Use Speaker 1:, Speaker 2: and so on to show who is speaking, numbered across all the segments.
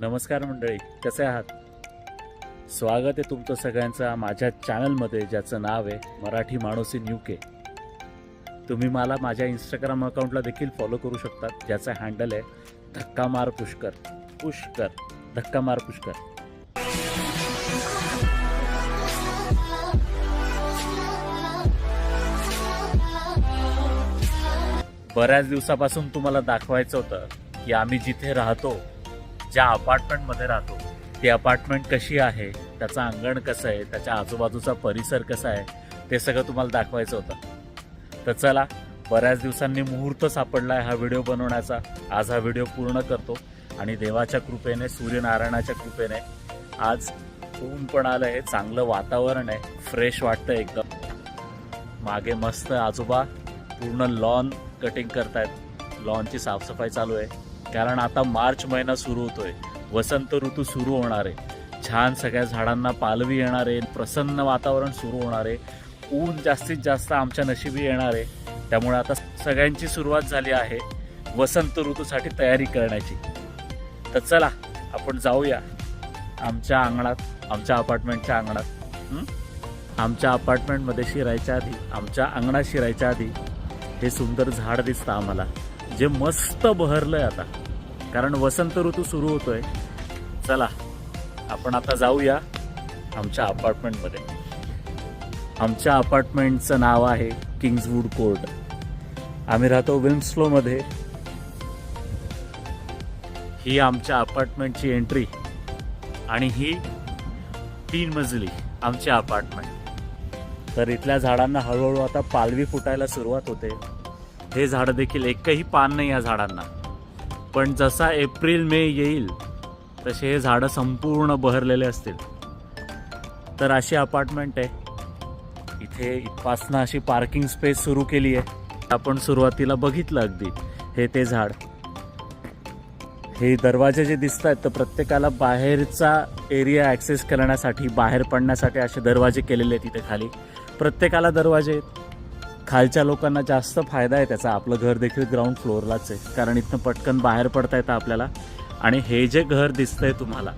Speaker 1: नमस्कार मंडळी कसे आहात? स्वागत आहे तुमचं सगळ्यांचं माझ्या चॅनलमध्ये ज्याचं नाव आहे मराठी माणूस इन के तुम्ही मला माझ्या इंस्टाग्राम अकाउंटला देखील फॉलो करू शकता ज्याचं हँडल आहे धक्का मार पुष्कर. पुष्कर धक्का मार पुष्कर. बऱ्याच दिवसापासून तुम्हाला दाखवायचं होतं की आम्ही जिथे राहतो ज्या अपार्टमेंटमध्ये राहतो ती अपार्टमेंट कशी आहे त्याचं अंगण कसं आहे त्याच्या आजूबाजूचा परिसर कसा आहे ते सगळं तुम्हाला दाखवायचं होतं. तर चला बऱ्याच दिवसांनी मुहूर्त सापडला आहे हा व्हिडिओ बनवण्याचा. आज हा व्हिडिओ पूर्ण करतो आणि देवाच्या कृपेने सूर्यनारायणाच्या कृपेने आज ऊन पण आलं आहे चांगलं वातावरण आहे फ्रेश वाटतं एकदम. मागे मस्त आजोबा पूर्ण लॉन कटिंग करतायत. लॉनची साफसफाई चालू आहे. कारण आता मार्च महिना सुरू होतोय. वसंत ऋतू सुरू होणार आहे. छान सगळ्या झाडांना पालवी येणार आहे. प्रसन्न वातावरण सुरू होणार आहे. ऊन जास्तीत जास्त आमच्या नशिबी येणार आहे. त्यामुळे आता सगळ्यांची सुरुवात झाली आहे वसंत ऋतूसाठी तयारी करण्याची. तर चला आपण जाऊया आमच्या अंगणात आमच्या अपार्टमेंटच्या अंगणात. आमच्या अपार्टमेंटमध्ये शिरायच्या आधी आमच्या अंगणात शिरायच्या आधी हे सुंदर झाड दिसतं आम्हाला. जे मस्त बहरलं आहे आता. कारण वसंत ऋतू सुरू होतोय. चला आपण आता जाऊया आमच्या अपार्टमेंटमध्ये. आमच्या अपार्टमेंटचं नाव आहे किंग्जवूड कोर्ट. आम्ही राहतो विल्म्स्लोमध्ये. ही आमच्या अपार्टमेंटची एंट्री आणि ही तीन मजली आमची अपार्टमेंट. तर इथल्या झाडांना हळूहळू आता पालवी फुटायला सुरुवात होते. हे झाडं देखील एकही पान नाही या झाडांना. पण जसा एप्रिल मे येईल तसे हे झाडं संपूर्ण बहरलेले असतील. तर अशी अपार्टमेंट आहे. इथे इथपासनं अशी पार्किंग स्पेस सुरू केली आहे. आपण सुरुवातीला बघितलं अगदी हे ते झाड. हे दरवाजे जे दिसत आहेत तर प्रत्येकाला बाहेरचा एरिया ॲक्सेस करण्यासाठी बाहेर पडण्यासाठी असे दरवाजे केलेले आहेत तिथे खाली. प्रत्येकाला दरवाजे आहेत. खालच्या लोकांना जास्त फायदा आहे त्याचा. आपलं घर देखील ग्राउंड फ्लोअरलाच आहे. कारण इथनं पटकन बाहेर पडता येतं आपल्याला. आणि हे जे घर दिसतंय तुम्हाला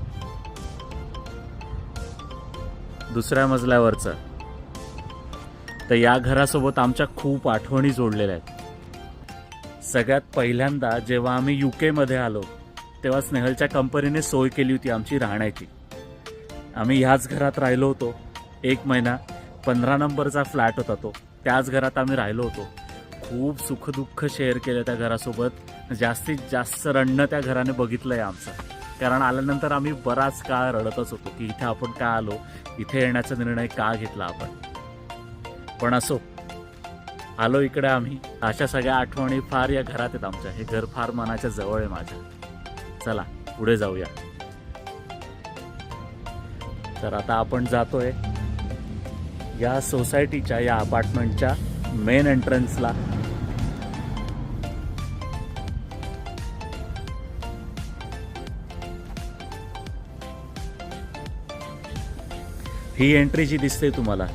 Speaker 1: दुसऱ्या मजल्यावरचं तर या घरासोबत आमच्या खूप आठवणी जोडलेल्या आहेत. सगळ्यात पहिल्यांदा जेव्हा आम्ही यू केमध्ये आलो तेव्हा स्नेहलच्या कंपनीने सोय केली होती आमची राहण्याची. आम्ही ह्याच घरात राहिलो होतो. एक महिना पंधरा नंबरचा फ्लॅट होता तो. त्याच घरात आम्ही राहिलो होतो. खूप सुखदुःख शेअर केलं त्या घरासोबत. जास्तीत जास्त रडणं त्या घराने बघितलं आहे आमचं. कारण आल्यानंतर आम्ही बराच काळ रडतच होतो की इथे आपण का आलो? इथे येण्याचा निर्णय का घेतला आपण? पण असो आलो इकडे आम्ही. अशा सगळ्या आठवणी फार या घरात आहेत आमच्या. हे घर फार मनाच्या जवळ आहे माझ्या. चला पुढे जाऊया. तर आता आपण जातोय. या सोसायटीच्या या अपार्टमेंटच्या मेन एंट्रन्सला. ही एंट्री जी दिसते तुम्हाला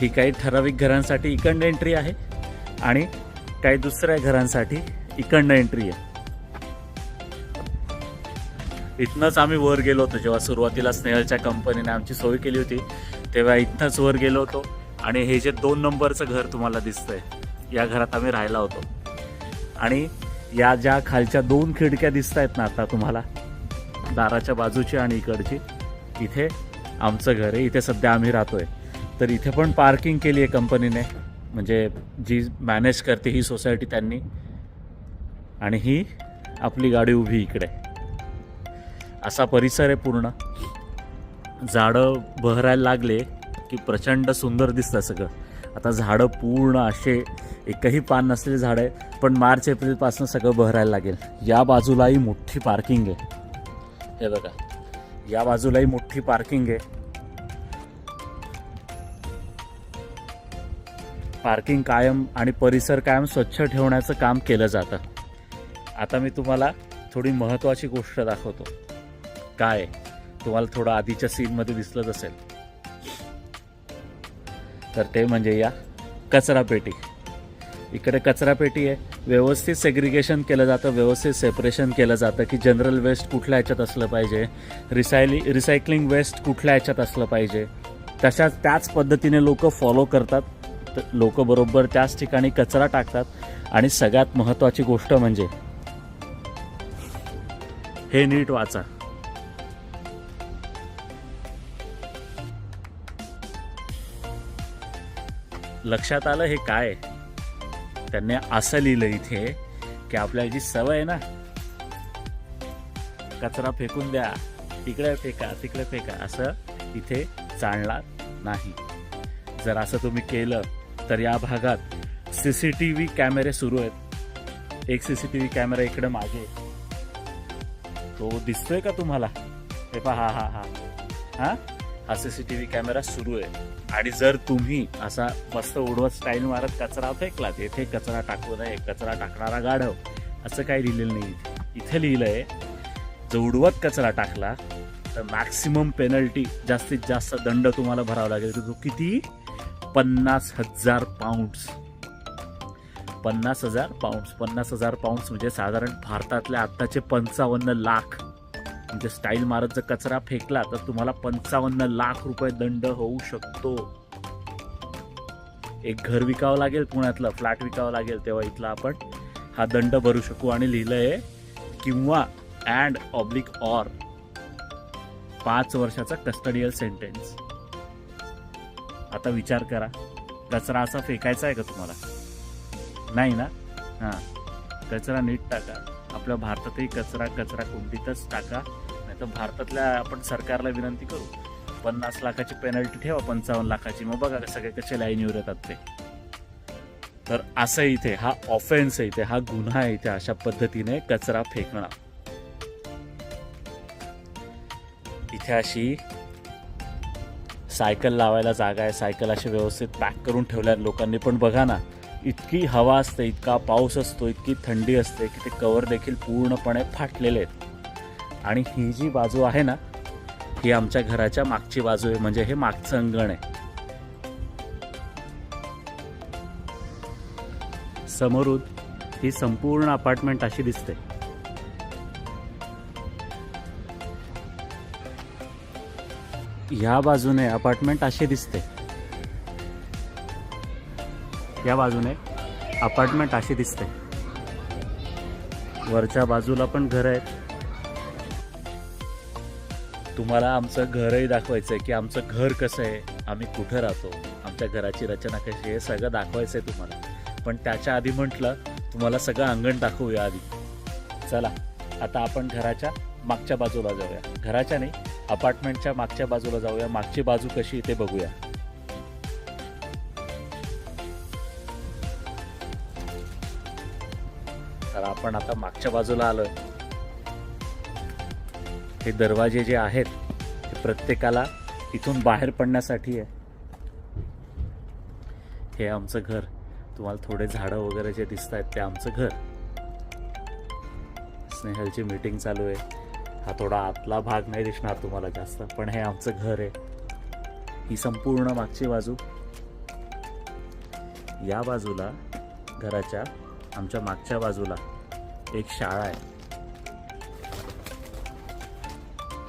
Speaker 1: ही काही ठराविक घरांसाठी इकडनं एंट्री आहे आणि काही दुसऱ्या घरांसाठी इकडनं एंट्री आहे. इथनंच आम्ही वर गेलो होतो जेव्हा सुरुवातीला स्नेहलच्या कंपनीने आमची सोय केली होती. तेव्हा इथनंच वर गेलो होतो आणि हे जे दोन नंबरचं घर तुम्हाला दिसतंय या घरात आम्ही राहिला होतो. आणि या ज्या खालच्या दोन खिडक्या दिसत आहेत ना आता तुम्हाला दाराच्या बाजूची आणि इकडची इथे आमचं घर आहे. इथे सध्या आम्ही राहतोय. तर इथे पण पार्किंग केली आहे कंपनीने म्हणजे जी मॅनेज करते ही सोसायटी त्यांनी. आणि ही आपली गाडी उभी इकडे. असा परिसर आहे पूर्ण. झाडं बहरायला लागले की प्रचंड सुंदर दिसतं सगळं. आता झाडं पूर्ण असे एकही पान नसलेले झाडं आहे पण मार्च एप्रिलपासून सगळं बहरायला लागेल. या बाजूलाही मोठी पार्किंग आहे. हे बघा. या बाजूलाही मोठी पार्किंग आहे. पार्किंग कायम आणि परिसर कायम स्वच्छ ठेवण्याचं काम केलं जातं. आता मी तुम्हाला थोडी महत्त्वाची गोष्ट दाखवतो. काय आहे? तुम्हाला थोडं आधीच्या सीनमध्ये दिसलंच असेल. तर ते म्हणजे या कचरा पेटी. इकडे कचरा पेटी आहे. व्यवस्थित सेग्रिगेशन केलं जातं व्यवस्थित सेपरेशन केलं जातं की जनरल वेस्ट कुठल्या ह्याच्यात असलं पाहिजे? रिसायली रिसायकलिंग वेस्ट कुठल्या ह्याच्यात असलं पाहिजे? तशाच त्याच पद्धतीने लोक फॉलो करतात. लोक बरोबर त्याच ठिकाणी कचरा टाकतात. आणि सगळ्यात महत्त्वाची गोष्ट म्हणजे हे नीट वाचा. लक्षात आलं हे काय? त्यांनी असं लिहिलं इथे की आपल्याला जी सवय आहे ना कचरा फेकून द्या तिकडे फेका तिकडे फेका असं इथे चालणार नाही. जर असं तुम्ही केलं तर या भागात सी सी टी व्ही कॅमेरे सुरू आहेत. एक C C T V camera इकडे मागे. तो दिसतोय का तुम्हाला? हे पहा हा हा हा. हा? हा C C T V camera सुरू आहे. आणि जर तुम्ही असा मस्त उडवत स्टाईल मारत कचरा फेकलात येथे कचरा टाकू नये कचरा टाकणारा गाढव असं काही लिहिलेलं नाही. इथे लिहिलं लिहिलंय जर उडवत कचरा टाकला तर मॅक्सिमम पेनल्टी जास्तीत जास्त दंड तुम्हाला भरावा लागेल. तो किती? पन्नास हजार पाऊंड्स पन्नास हजार पाऊंड्स पन्नास हजार पाऊंड्स म्हणजे साधारण भारतातल्या आत्ताचे पंचावन्न लाख म्हणजे स्टाईल मारत जर कचरा फेकला तर तुम्हाला पंचावन्न लाख रुपये दंड होऊ शकतो. एक घर विकावं लागेल पुण्यातलं फ्लॅट विकावं लागेल तेव्हा इथला आपण हा दंड भरू शकू. आणि लिहिलंय किंवा अँड ऑब्लिक ऑर पाच वर्षाचा कस्टडियल सेंटेन्स आता विचार करा. कचरा असा फेकायचा आहे का तुम्हाला? नाही ना? हां. कचरा नीट टाका. आपल्या भारतातही कचरा कचरा कुंडीतच टाका. नाही तर भारतातल्या आपण सरकारला विनंती करू. पन्नास लाखाची पेनल्टी ठेवा पंचावन्न लाखाची. मग बघा सगळे कसे लाईनीवर येतात ते. तर असं इथे हा ऑफेन्स आहे इथे हा गुन्हा आहे इथे अशा पद्धतीने कचरा फेकणं. इथे अशी सायकल लावायला जागा आहे. सायकल अशी व्यवस्थित पॅक करून ठेवल्या लोकांनी पण बघा ना. इतकी हवा असते इतका पाऊस असतो इतकी थंडी असते की ते कवर देखील पूर्णपणे फाटलेले आहेत. आणि ही जी बाजू आहे ना ही आमच्या घराच्या मागची बाजू आहे म्हणजे हे मागचं अंगण आहे. समोरून ही संपूर्ण अपार्टमेंट अशी दिसते. ह्या बाजूने अपार्टमेंट अशी दिसते. या बाजूने अपार्टमेंट अशी दिसते. वरच्या बाजूला पण घर आहेत. तुम्हाला आमचं घरही दाखवायचं आहे की आमचं घर कसं आहे आम्ही कुठं राहतो आमच्या घराची रचना कशी आहे हे सगळं दाखवायचं आहे तुम्हाला. पण त्याच्या आधी म्हटलं तुम्हाला सगळं अंगण दाखवूया आधी. चला आता आपण घराच्या मागच्या बाजूला जाऊया. घराच्या नाही अपार्टमेंटच्या मागच्या बाजूला जाऊया. मागची बाजू कशी ते बघूया. तर आपण आता मागच्या बाजूला आलोय. हे दरवाजे जे आहेत ते प्रत्येकाला इथून बाहेर पडण्यासाठी आहे. हे आमचं घर. तुम्हाला थोडे झाडं वगैरे जे दिसत आहेत ते आमचं घर. स्नेहलची मीटिंग चालू आहे. हा थोडा आतला भाग नाही दिसणार तुम्हाला जास्त पण हे आमचं घर आहे. ही संपूर्ण मागची बाजू. या बाजूला घराच्या आमच्या मागच्या बाजूला एक शाळा आहे.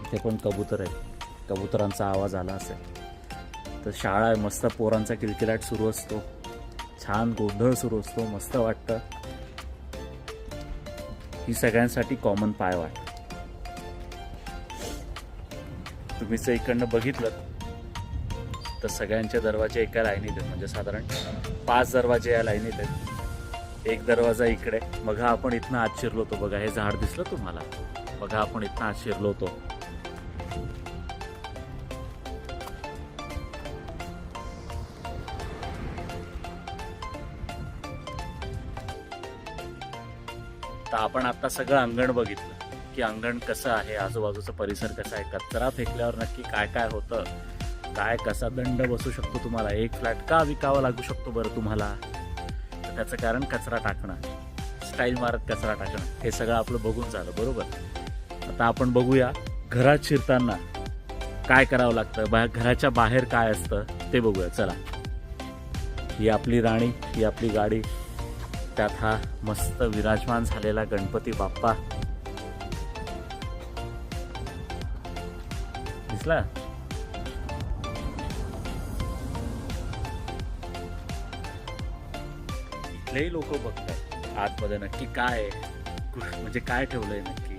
Speaker 1: इथे पण कबूतर आहे. कबुतरांचा आवाज आला असेल. तर शाळा आहे मस्त पोरांचा किलकिलाट सुरू असतो. छान गोंधळ सुरू असतो मस्त वाटतं. ही सगळ्यांसाठी कॉमन पायवाट तुम्ही जर इकडनं बघितलं तर सगळ्यांचे दरवाजे एका लाईनीत आहेत. म्हणजे साधारण पाच दरवाजे या लाईनीत आहेत. एक दरवाजा इकडे. मग आपण इथनं आत शिरलो होतो. बघा हे झाड दिसलं तुम्हाला? बघा आपण इथनं आत शिरलो होतो. तर आपण आता सगळं अंगण बघितलं की अंगण कसं आहे आजूबाजूचा परिसर कसा आहे कचरा फेकल्यावर नक्की काय काय होतं काय कसा दंड बसू शकतो तुम्हाला एक फ्लॅट का विकावा लागू शकतो बरं तुम्हाला? त्याचं कारण कचरा टाकणं. स्टाईल मारत कचरा टाकणं. हे सगळं आपलं बघून झालं बरोबर? आता आपण बघूया घरात शिरताना काय करावं लागतं बा घराच्या बाहेर काय असतं ते बघूया. चला. ही आपली राणी ही आपली गाडी. त्यात हा मस्त विराजमान झालेला गणपती बाप्पा. दिसला? कुठलेही लोक बघतात आतमध्ये नक्की काय आहे म्हणजे काय ठेवलंय नक्की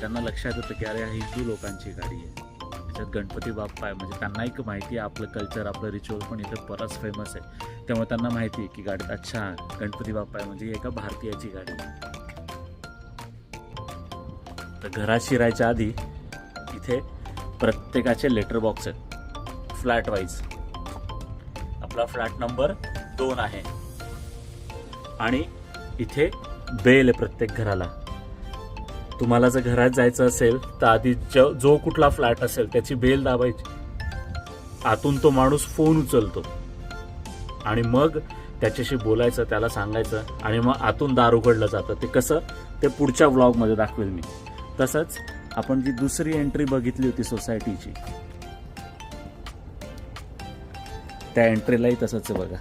Speaker 1: त्यांना लक्षात येतं की अरे हिंदू लोकांची गाडी आहे त्याच्यात गणपती बाप्पा आहे म्हणजे त्यांना एक माहिती आहे आपलं कल्चर आपलं रिच्युअल पण इथं बराच फेमस आहे. त्यामुळे त्यांना माहिती आहे की गाडीत अच्छा गणपती बाप्पा आहे म्हणजे एका भारतीयाची गाडी आहे. तर घरात शिरायच्या आधी इथे प्रत्येकाचे लेटर बॉक्स आहेत फ्लॅट वाईज आपला फ्लॅट नंबर दोन आहे. आणि इथे बेल आहे प्रत्येक घराला. तुम्हाला जर घरात जायचं असेल तर आधी जो जो कुठला फ्लॅट असेल त्याची बेल दाबायची. आतून तो माणूस फोन उचलतो. आणि मग त्याच्याशी बोलायचं त्याला सांगायचं आणि मग आतून दार उघडलं जातं. ते कसं? ते पुढच्या व्लॉगमध्ये दाखवेल मी. तसंच आपण जी दुसरी एंट्री बघितली होती सोसायटीची त्या एंट्रीलाही तसंच आहे बघा.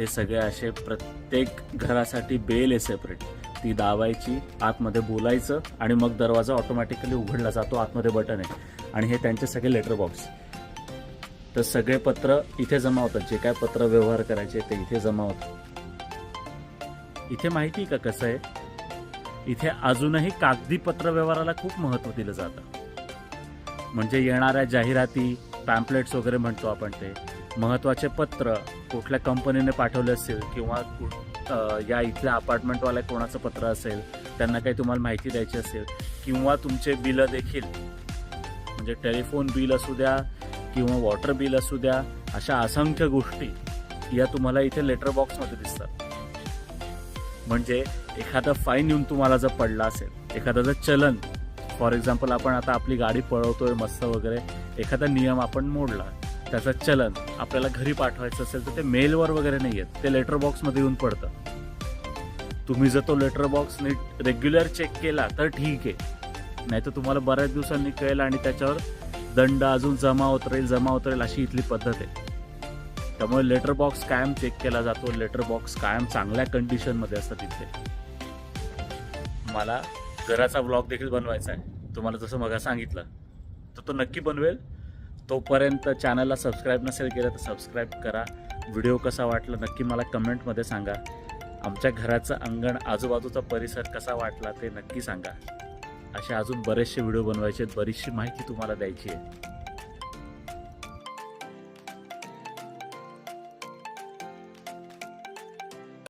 Speaker 1: ते सगळे असे प्रत्येक घरासाठी बेल आहे सेपरेट ती दाबायची आतमध्ये बोलायचं आणि मग दरवाजा ऑटोमॅटिकली उघडला जातो आतमध्ये बटन आहे. आणि हे त्यांचे सगळे लेटर बॉक्स तर सगळे पत्र इथे जमा होतात. जे काय पत्र व्यवहार करायचे ते इथे जमा होतात. इथे माहिती आहे का कसं आहे? इथे अजूनही कागदी पत्र व्यवहाराला खूप महत्त्व दिलं जातं. म्हणजे येणाऱ्या जाहिराती पॅम्पलेट्स वगैरे म्हणतो आपण ते. महत्त्वाचे पत्र कुठल्या कंपनीने पाठवले असेल किंवा या इथल्या अपार्टमेंटवाल्या कोणाचं पत्र असेल त्यांना काही तुम्हाला माहिती द्यायची असेल किंवा तुमचे बिलं देखील म्हणजे टेलिफोन बिल असू द्या किंवा वॉटर बिल असू द्या अशा असंख्य गोष्टी या तुम्हाला इथे लेटर बॉक्समध्ये दिसतात. म्हणजे एखादा फाईन येऊन तुम्हाला जर पडला असेल एखादा जर चलन फॉर एक्झाम्पल आपण आता आपली गाडी पळवतोय मस्त वगैरे एखादा नियम आपण मोडला त्याचं चलन आपल्याला घरी पाठवायचं असेल तर ते मेलवर वगैरे नाही येत ते लेटर बॉक्समध्ये येऊन पडतं. तुम्ही जर तो लेटर बॉक्स नीट रेग्युलर चेक केला तर ठीक आहे. नाही तर तुम्हाला बऱ्याच दिवसांनी कळेल आणि त्याच्यावर दंड अजून जमा होत राहील जमा होत राहील अशी इथली पद्धत आहे. त्यामुळे लेटर बॉक्स कायम चेक केला जातो. लेटर बॉक्स कायम चांगल्या कंडिशनमध्ये असतात तिथे. मला घराचा ब्लॉग देखील बनवायचा आहे. तुम्हाला जसं मग सांगितलं तर तो नक्की बनवेल. तोपर्यंत चॅनलला सबस्क्राईब नसेल केलं तर सबस्क्राईब करा. व्हिडिओ कसा वाटला नक्की मला कमेंटमध्ये सांगा. आमच्या घराचं अंगण आजूबाजूचा परिसर कसा वाटला ते नक्की सांगा. असे अजून बरेचसे व्हिडिओ बनवायचे आहेत. बरीचशी माहिती तुम्हाला द्यायची आहे.